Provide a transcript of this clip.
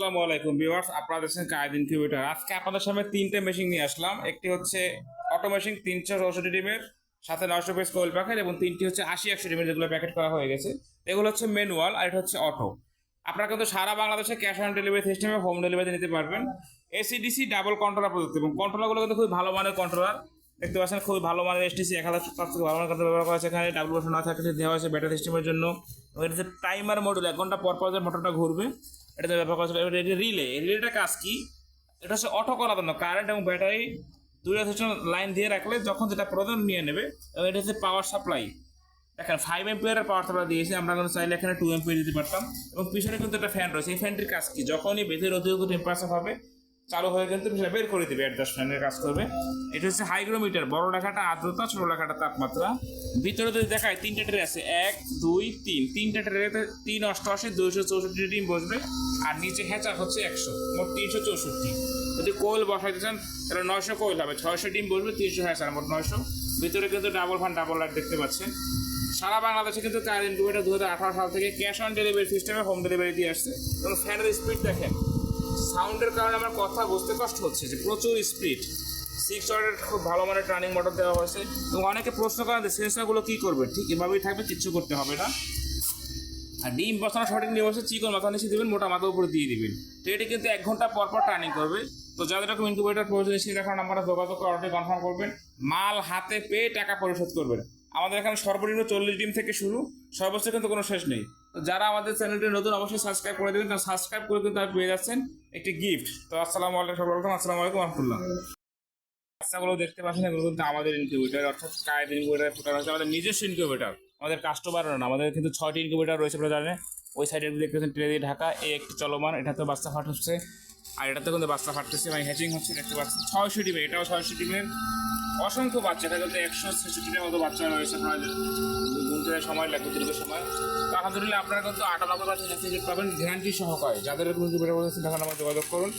আসসালামু আলাইকুম ভিউয়ার্স, আপনারা দেখছেন কায়দিন কিউবেটার আজকে আপনাদের সামনে তিনটে মেশিন নিয়ে আসলাম। একটি হচ্ছে অটো মেশিন তিনশো চৌষট্টি ডিমের, সাথে নশো পিস কোয়েল প্যাকেট এবং তিনটি হচ্ছে আশি, একশো ডিমের যেগুলো প্যাকেট করা হয়ে গেছে। এগুলো হচ্ছে ম্যানুয়াল আর এটা হচ্ছে অটো আপনারা কিন্তু সারা বাংলাদেশে ক্যাশ অন ডেলিভারি সিস্টেমে হোম ডেলিভারি নিতে পারবেন। এসিডিসি ডাবল কন্ট্রোলার প্রযুক্তি এবং কন্ট্রোলারগুলো কিন্তু খুবই ভালো মানের কন্ট্রোলার দেখতে পাচ্ছেন, খুবই ভালো মানের এসটিসি এক হাজার থেকে ভালো মানের ব্যবহার করা হয়েছে এখানে। ডাবল বসে না থাকলে দেওয়া হয়েছে ব্যাটারি সিস্টেমের জন্য। এটা হচ্ছে টাইমার মডুল এক ঘণ্টা পর পর যে মোটরটা ঘুরবে এটাতে ব্যবহার করা এটা রিলে রিলেটা কাজ কি? এটা হচ্ছে অটো করার জন্য কারেন্ট এবং ব্যাটারি দুইটা সিস্টেম লাইন দিয়ে রাখলে যখন যেটা প্রয়োজন নিয়ে নেবে এবং এটা হচ্ছে পাওয়ার সাপ্লাই দেখেন ফাইভ এম্পিয়ারের পাওয়ার সাপ্লাই দিয়েছি, আমরা কিন্তু চাইলে এখানে টু এম্পিয়ার দিতে পারতাম। এবং পিছনে কিন্তু একটা ফ্যান রয়েছে, এই ফ্যানটির কাজ কি? যখনই বেঁধের অতিরিক্ত টেম্পারেচার হবে চালু হয়ে কিন্তু সেটা বের করে দিবে ফ্যানের কাজ করবে। এটা হচ্ছে হাইগ্রোমিটার বড় লেখাটা আর্দ্রতা, ছোট লেখাটা তাপমাত্রা। ভিতরে যদি দেখায়, তিনটে ট্রে আছে। এক, দুই, তিন। তিনটে ট্রেতে তিন অষ্টআশি, দুইশো চৌষট্টি ডিম বসবে, আর নিচে হ্যাচার হচ্ছে একশো, মোট তিনশো চৌষট্টি। যদি কোয়েল বসাইতে চান, তাহলে নয়শো কোয়েল হবে। ছয়শো ডিম বসবে, তিনশো হ্যাচার মোট নয়শো। ভিতরে কিন্তু ডাবল ফান ডাবল লাইট দেখতে পাচ্ছেন। সারা বাংলাদেশে কিন্তু কার ইনকিউবেটার দু হাজার আঠারো সাল থেকে ক্যাশ অন ডেলিভারি সিস্টেমে হোম ডেলিভারি দিয়ে আসছে। এবং ফ্যানের স্পিড দেখেন। সাউন্ডের কারণে আমার কথা বুঝতে কষ্ট হচ্ছে যে প্রচুর স্পিড সিক্স ওয়ার্ডের খুব ভালো মানের টার্নিং মোটর দেওয়া হয়েছে। এবং অনেকে প্রশ্ন করেন যে সেন্সারগুলো কী করবে? ঠিক এভাবেই থাকবে, কিচ্ছু করতে হবে না। আর ডিম বসানো সঠিক নিয়ে বসে চিকন মাথা নিচে দেবেন, মোটা মাথার উপরে দিয়ে দিবেন। তো এটি কিন্তু এক ঘণ্টা পর পর টার্নিং করবে। তো যাদের রকম ইনকিউবেটার প্রয়োজন সেই দেখার নাম্বারে যোগাযোগ করে অর্ডার কনফার্ম করবেন। মাল হাতে পেয়ে টাকা পরিশোধ করবেন। আমাদের এখানে সর্বনিম্ন চল্লিশ ডিম থেকে শুরু। সর্বোচ্চ কিন্তু কোনো শেষ নেই। যারা আমাদের চ্যানেলটি নতুন, অবশ্যই সাবস্ক্রাইব করে দেবেন। কারণ সাবস্ক্রাইব করে কিন্তু আপনি পেয়ে যাচ্ছেন একটি গিফট তো আসসালামু আলাইকুম, সবাইকে আসসালামু আলাইকুম রহমতুল্লাহ। বাচ্চাগুলো দেখতে পাচ্ছেন, এগুলো কিন্তু আমাদের ইনকিউবেটার অর্থাৎ কায়ের ইনকিউবেটার ফুটার হচ্ছে আমাদের নিজস্ব ইনকিউবেটার আমাদের কাস্টমার না, আমাদের কিন্তু ছয়টি ইনকিউবেটার রয়েছে আপনারা জানেন। ওই সাইডে দেখতে পাচ্ছেন ট্রে দিয়ে ঢাকা এই একটি চলমান এটা তো বাচ্চা ফাট হচ্ছে আর এটাতে কিন্তু বাচ্চা ফাটতেছে মানে হ্যাচিং হচ্ছে, দেখতে পাচ্ছেন, ছয়শো ডিমের, এটাও ছয়শো ডিমের। অসংখ্য বাচ্চা, এটা কিন্তু একশো ছেষট্টিটার মতো বাচ্চা রয়েছে আপনারা গুনতে সময় লাগবে দীর্ঘ সময়। তো আলহামদুলিল্লাহ আপনারা কিন্তু আটানব্বই পার্সেন্ট পাবেন। গ্যারান্টি সহকারে। যাদের বলতেছে তখন আমার যোগাযোগ করুন।